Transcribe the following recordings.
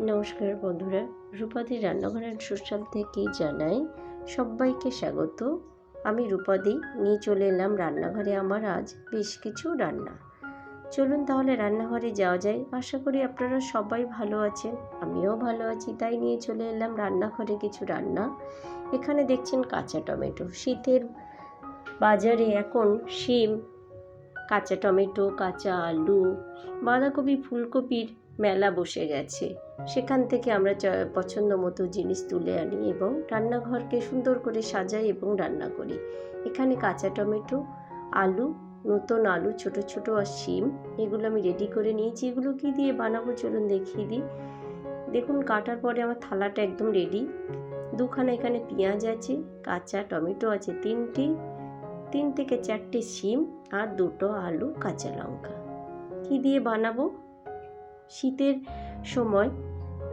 নমস্কার বন্ধুরা, রূপাদি রান্নাঘরের সুস্বাদ থেকে জানাই? সবাইকে স্বাগত। আমি রূপাদি, নিয়ে চলে এলাম রান্নাঘরে আমার আজ বেশ কিছু রান্না। চলুন তাহলে রান্নাঘরে যাওয়া যায় আশা করি আপনারা সবাই ভালো আছেন, আমিও ভালো আছি, তাই নিয়ে চলে এলাম রান্নাঘরে কিছু রান্না। এখানে দেখছেন কাঁচা টমেটো। শীতের বাজারে এখন শিম, কাঁচা টমেটো, কাঁচা আলু, বাঁধাকপি, ফুলকপির মেলা বসে গেছে। সেখান থেকে আমরা পছন্দ মতো জিনিস তুলে আনি এবং রান্নাঘরকে সুন্দর করে সাজাই এবং রান্না করি। এখানে কাঁচা টমেটো, আলু, নতুন আলু, ছোট ছোট আর শিম, এগুলো আমি রেডি করে নিয়েছি। এগুলো কী দিয়ে বানাবো চলুন দেখিয়ে দিই। দেখুন, কাটার পরে আমার থালাটা একদম রেডি দুখানা এখানে পেঁয়াজ আছে, কাঁচা টমেটো আছে, তিনটি, তিন থেকে চারটে শিম আর দুটো আলু, কাঁচা লঙ্কা। কী দিয়ে বানাবো? শীতের সময়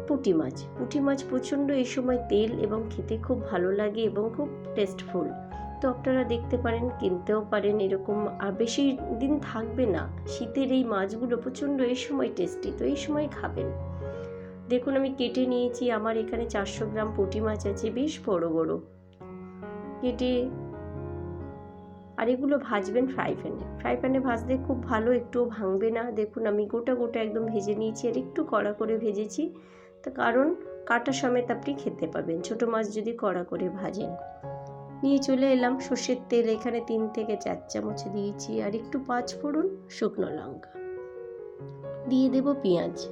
পুঁটি মাছ। পুঁটি মাছ প্রচণ্ড এই সময় তেল এবং খেতে খুব ভালো লাগে এবং খুব টেস্টফুল তো আপনারা দেখতে পারেন, কিনতেও পারেন, এরকম আর বেশি দিন থাকবে না। শীতের এই মাছগুলো প্রচণ্ড এই সময় টেস্টি তো এই সময় খাবেন। দেখুন, আমি কেটে নিয়েছি। আমার এখানে চারশো গ্রাম পুঁটি মাছ আছে, বেশ বড় বড়। কেটে আর এগুলো ভাজবেন ফ্রাই প্যানে ফ্রাই প্যানে ভাজলে খুব ভালো, একটুও ভাঙবে না। দেখুন আমি গোটা গোটা একদম ভেজে নিয়েছি আর একটু কড়া করে ভেজেছি। তা কারণ কাটা সমেত আপনি খেতে পাবেন, ছোটো মাছ যদি কড়া করে ভাজেন। নিয়ে চলে এলাম সর্ষের তেল, এখানে তিন থেকে চার চামচ দিয়েছি আর একটু পাঁচ ফোড়ন শুকনো লঙ্কা। দিয়ে দেব পেঁয়াজ।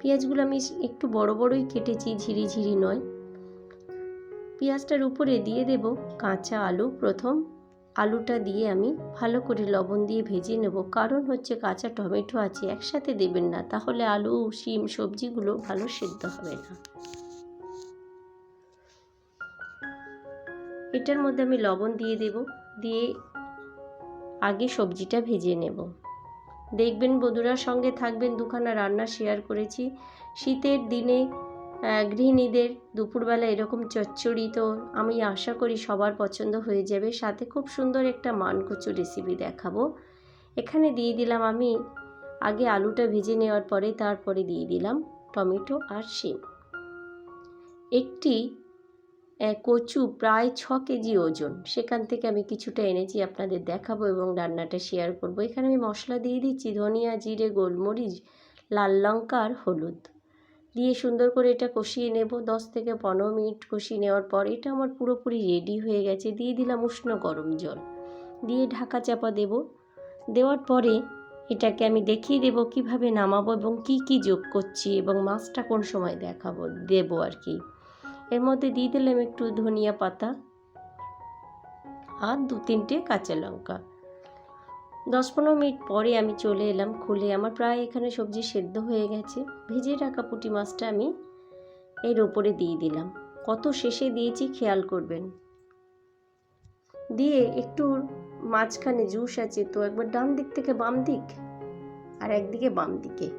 পেঁয়াজগুলো আমি একটু বড় বড়ই কেটেছি, ঝিরি ঝিরি নয়। পেঁয়াজটার উপরে দিয়ে দেব কাঁচা আলু প্রথম। আলুটা দিয়ে আমি ভালো করে লবণ দিয়ে ভেজে নেব। কারণ হচ্ছে কাঁচা টমেটো আছে, একসাথে দেবেন না। তাহলে আলু, শিম, সবজিগুলো ভালো সেদ্ধ হবে না। এটার মধ্যে আমি লবণ দিয়ে দেব। দিয়ে আগে সবজিটা ভেজে নেব। দেখবেন বন্ধুরার সঙ্গে থাকবেন, দুখানা রান্না শেয়ার করেছি। শীতের দিনে গৃহিণীদের দুপুরবেলা এরকম চচ্চড়ি তো আমি আশা করি সবার পছন্দ হয়ে যাবে। সাথে খুব সুন্দর একটা মানকচু রেসিপি দেখাবো। এখানে দিয়ে দিলাম আমি আগে আলুটা ভেজে নেওয়ার পরে তারপরে দিয়ে দিলাম টমেটো আর শিম। একটি কচু প্রায় ছ কেজি ওজন। সেখান থেকে আমি কিছুটা এনেছি, আপনাদের দেখাবো এবং রান্নাটা শেয়ার করব। এখানে আমি মশলা দিয়ে দিচ্ছি ধনিয়া, জিরে, গোলমরিচ, লাল লঙ্কা আর হলুদ। দিয়ে সুন্দর করে এটা কষিয়ে নেব। দশ থেকে পনেরো মিনিট কষিয়ে নেওয়ার পর এটা আমার পুরোপুরি রেডি হয়ে গেছে। দিয়ে দিলাম উষ্ণ গরম জল। দিয়ে ঢাকা চাপা দেব। দেওয়ার পরে এটাকে আমি দেখিয়ে দেব কীভাবে নামাবো এবং কি কি যোগ করছি এবং মাছটা কোন সময় দেখাবো, দেব আর কি। এর মধ্যে দিয়ে দিলাম একটু ধনিয়া পাতা আর দু তিনটে কাঁচা লঙ্কা। দশ পনেরো মিনিট পরে আমি চলে এলাম খুলে। আমার প্রায় এখানে সবজি সেদ্ধ হয়ে গেছে। ভেজে রাখা পুঁটি মাছটা আমি এর ওপরে দিয়ে দিলাম। কত শেষে দিয়েছি খেয়াল করবেন। দিয়ে একটু মাঝখানে জুস আছে, তো একবার ডান দিক থেকে বাম দিক আর একদিকে বাম দিকে।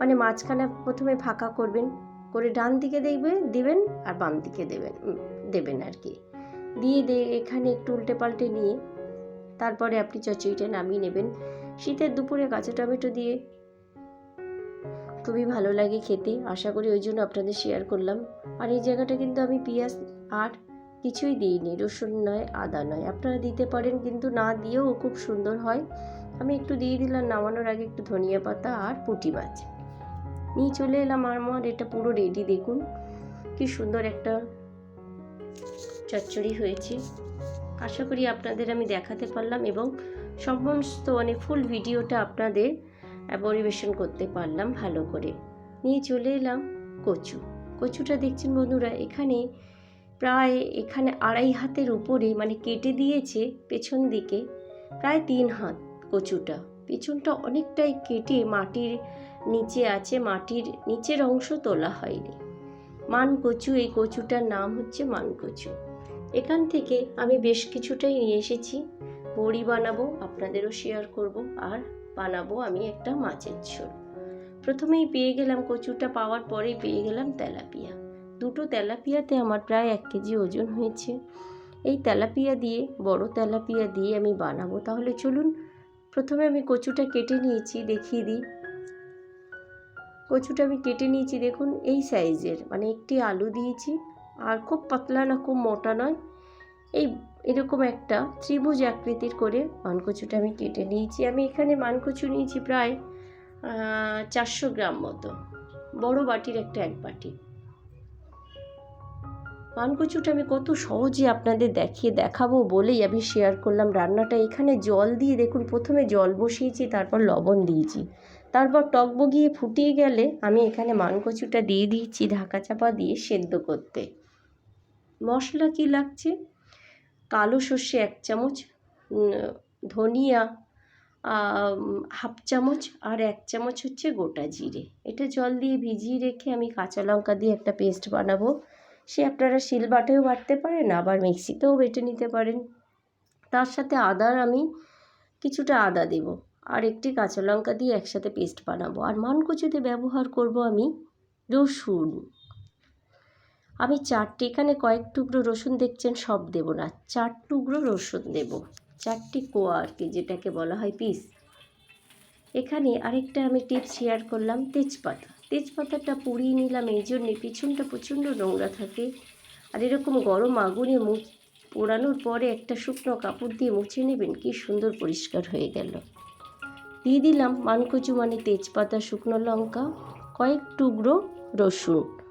মানে মাঝখানে প্রথমে ফাঁকা করবেন, করে ডান দিকে দেখবে, দিবেন আর বাম দিকে দেবেন দেবেন আর কি। দিয়ে দে এখানে একটু উল্টে পাল্টে নিয়ে তারপরে আপনি চচ্চড়িটা নামিয়ে নেবেন। শীতের দুপুরে কাঁচা টমেটো দিয়ে খুবই ভালো লাগে খেতে। আশা করি ওই জন্য আপনাদের শেয়ার করলাম। আর এই জায়গাটা কিন্তু আমি পেঁয়াজ, আর কিছুই দিইনি। রসুন নয়, আদা নয়। আপনারা দিতে পারেন, কিন্তু না দিয়েও খুব সুন্দর হয়। আমি একটু দিয়ে দিলাম, নামানোর আগে একটু ধনিয়া পাতা আর পুঁটি মাছ। নিয়ে চলে এলাম আমার, এটা পুরো রেডি দেখুন। কি সুন্দর একটা চচ্চড়ি হয়েছে। আশা করি আপনাদের আমি দেখাতে পারলাম এবং সমস্ত মানে ফুল ভিডিওটা আপনাদের পরিবেশন করতে পারলাম ভালো করে। নিয়ে চলে এলাম কচু। কচুটা দেখছেন বন্ধুরা, এখানে প্রায় এখানে আড়াই হাতের উপরে মানে কেটে দিয়েছে পেছন দিকে প্রায় তিন হাত কচুটা। পেছনটা অনেকটাই কেটে মাটির নিচে আছে, মাটির নিচের অংশ তোলা হয়নি। মান কচু, এই কচুটার নাম হচ্ছে মান কচু। এখান থেকে আমি বেশ কিছুটাই নিয়ে এসেছি। বড়ি বানাবো, আপনাদেরও শেয়ার করব, আর বানাবো আমি একটা মাছের ঝোল। প্রথমেই পেয়ে গেলাম কচুটা, পাওয়ার পরেই পেয়ে গেলাম তেলাপিয়া। দুটো তেলাপিয়াতে আমার প্রায় এক কেজি ওজন হয়েছে। এই তেলাপিয়া দিয়ে, বড় তেলাপিয়া দিয়ে আমি বানাবো। তাহলে চলুন, প্রথমে আমি কচুটা কেটে নিয়েছি, দেখিয়ে দিই। কচুটা আমি কেটে নিয়েছি, দেখুন, এই সাইজের মানে একটি আলু দিয়েছি আর খুব পাতলা না, খুব মোটা নয়। এই এরকম একটা ত্রিভুজ আকৃতির করে মানকচুটা আমি কেটে নিয়েছি। আমি এখানে মানকচু নিয়েছি প্রায় চারশো গ্রাম মতো। বড় বাটির একটা এক বাটি। মানকচুটা আমি কত সহজে আপনাদের দেখিয়ে দেখাবো বলেই আমি শেয়ার করলাম। রান্নাটা এখানে জল দিয়ে দেখুন, প্রথমে জল বসিয়েছি, তারপর লবণ দিয়েছি। তারপর টক বগিয়ে ফুটিয়ে গেলে আমি এখানে মানকচুটা দিয়ে দিয়েছি ঢাকা চাপা দিয়ে সেদ্ধ করতে। মশলা কি লাগছে? কালো সর্ষে এক চামচ ধনিয়া হাফ চামচ আর এক চামচ হচ্ছে গোটা জিরে। এটা জল দিয়ে ভিজিয়ে রেখে আমি কাঁচা লঙ্কা দিয়ে একটা পেস্ট বানাবো। সে আপনারা শিল বাটেও বাটতে পারেন, আবার মিক্সিতেও বেটে নিতে পারেন। তার সাথে আদার আমি কিছুটা আদা দেব আর একটি কাঁচা লঙ্কা দিয়ে একসাথে পেস্ট বানাবো। আর মানকচুতে ব্যবহার করব আমি রসুন। আমি চারটে এখানে কয়েক টুকরো রসুন দেখছেন, সব দেব না। চার টুকরো রসুন দেব। চারটি কোয়া আর কি, যেটাকে বলা হয় পিস। এখানে আরেকটা আমি টিপস শেয়ার করলাম, তেজপাতা। তেজপাতাটা পুড়িয়ে নিলাম, এই জন্যে পিছনটা প্রচণ্ড নোংরা থাকে। আর এরকম গরম আগুনে মুখ পোড়ানোর পরে একটা শুকনো কাপড় দিয়ে মুছে নেবেন, কি সুন্দর পরিষ্কার হয়ে গেল। দিয়ে দিলাম মানকচু মানে তেজপাতা, শুকনো লঙ্কা, কয়েক টুকরো রসুন।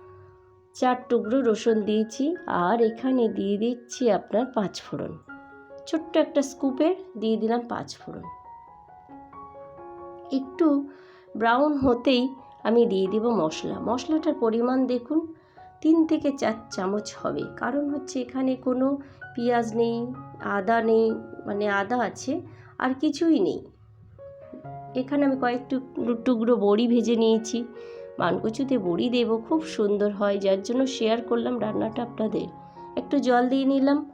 চার টুকরো রসুন দিয়েছি আর এখানে দিয়ে দিচ্ছি আপনার পাঁচ ফোড়ন। ছোট্ট একটা স্কুপের দিয়ে দিলাম পাঁচ ফোড়ন। একটু ব্রাউন হতেই আমি দিয়ে দেব মশলা। মশলাটার পরিমাণ দেখুন, তিন থেকে চার চামচ হবে। কারণ হচ্ছে এখানে কোনো পেঁয়াজ নেই, আদা নেই মানে আদা আছে আর কিছুই নেই। এখানে আমি কয়েক টুকরো বড়ি ভেজে নিয়েছি। মানকচুতে বড়ি দেব, খুব সুন্দর হয়, যার জন্য শেয়ার করলাম রান্নাটা আপনাদের। একটু জল দিয়ে নিলাম।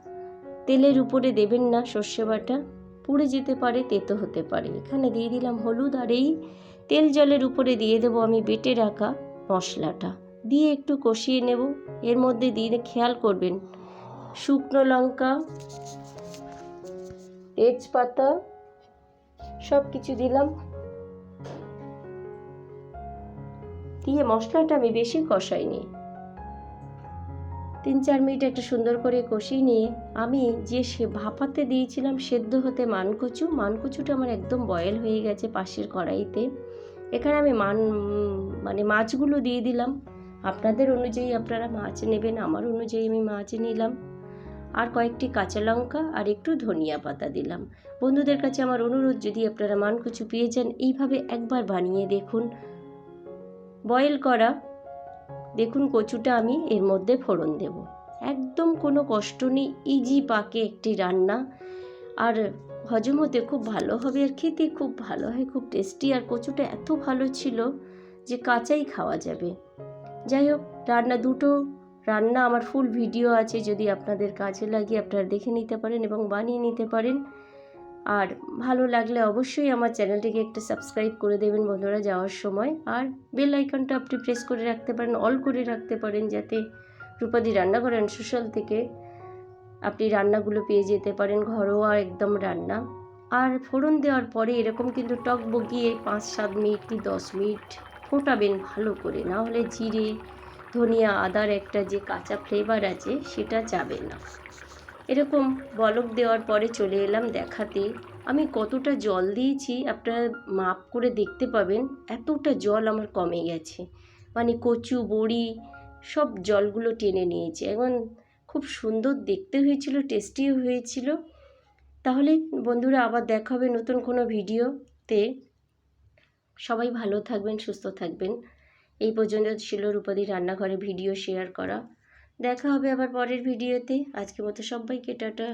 তেলের উপরে দেবেন না সর্ষে বাটা। পুড়ে যেতে পারে, তেতো হতে পারে। এখানে দিয়ে দিলাম হলুদ আর এই তেল জলের উপরে দিয়ে দেবো আমি বেটে রাখা মশলাটা। দিয়ে একটু কষিয়ে নেব। এর মধ্যে দিয়ে খেয়াল করবেন, শুকনো লঙ্কা, তেজপাতা সব কিছু দিলাম। দিয়ে মশলাটা আমি বেশি কষাইনি। তিন চার মিনিট একটা সুন্দর করে কষিয়ে নিয়ে আমি যে সে ভাপাতে দিয়েছিলাম সেদ্ধ হতে মানকচু, মানকচুটা আমার একদম বয়েল হয়ে গেছে পাশের কড়াইতে। এখানে আমি মান মানে মাছগুলো দিয়ে দিলাম। আপনাদের অনুযায়ী আপনারা মাছ নেবেন, আমার অনুযায়ী আমি মাছ নিলাম। আর কয়েকটি কাঁচা লঙ্কা আর একটু ধনিয়া পাতা দিলাম। বন্ধুদের কাছে আমার অনুরোধ, যদি আপনারা মানকচু পেয়ে যান, এইভাবে একবার বানিয়ে দেখুন। বয়েল করা। দেখুন কচুটা আমি এর মধ্যে ফোড়ন দেব। একদম কোনো কষ্ট নেই ইজি পাকে একটি রান্না। আর হজম হতে খুব ভালো হবে, আর খেতে খুব ভালো হয়, খুব টেস্টি আর কচুটা এত ভালো ছিল যে কাঁচাই খাওয়া যাবে। যাই হোক, রান্না দুটো। রান্না আমার ফুল ভিডিও আছে, যদি আপনাদের কাজে লাগে আপনারা দেখে নিতে পারেন এবং বানিয়ে নিতে পারেন। আর ভালো লাগলে অবশ্যই আমার চ্যানেলটিকে একটা সাবস্ক্রাইব করে দেবেন বন্ধুরা যাওয়ার সময়। আর বেল আইকনটা আপনি প্রেস করে রাখতে পারেন, অল করে রাখতে পারেন যাতে রূপাদি রান্নাঘর সোশ্যাল থেকে আপনি রান্নাগুলো পেয়ে যেতে পারেন, ঘরোয়া একদম রান্না। আর ফোড়ন দেওয়ার পরে এরকম কিন্তু টক বগিয়ে পাঁচ সাত মিনিট কি দশ মিনিট ফোটাবেন ভালো করে। না হলে জিরে, ধনিয়া, আদার একটা যে কাঁচা ফ্লেভার আছে সেটা যাবে না। এরকম বলক দেওয়ার পরে চলে এলাম দেখাতে। আমি কতটা জল দিয়েছি, আপনারা মাপ করে দেখতে পাবেন, এতটা জল আমার কমে গেছে। মানে কচু, বড়ি, সব জলগুলো টেনে নিয়েছে। এখন খুব সুন্দর দেখতে হয়েছিল, টেস্টিও হয়েছিল। তাহলে বন্ধুরা আবার দেখা হবে নতুন কোনো ভিডিওতে। সবাই ভালো থাকবেন, সুস্থ থাকবেন। এই পর্যন্ত ছিল রূপাদি রান্নাঘরে ভিডিও শেয়ার করা। দেখা হবে আবার পরের ভিডিওতে আজকের মতো সবাইকে টাটা।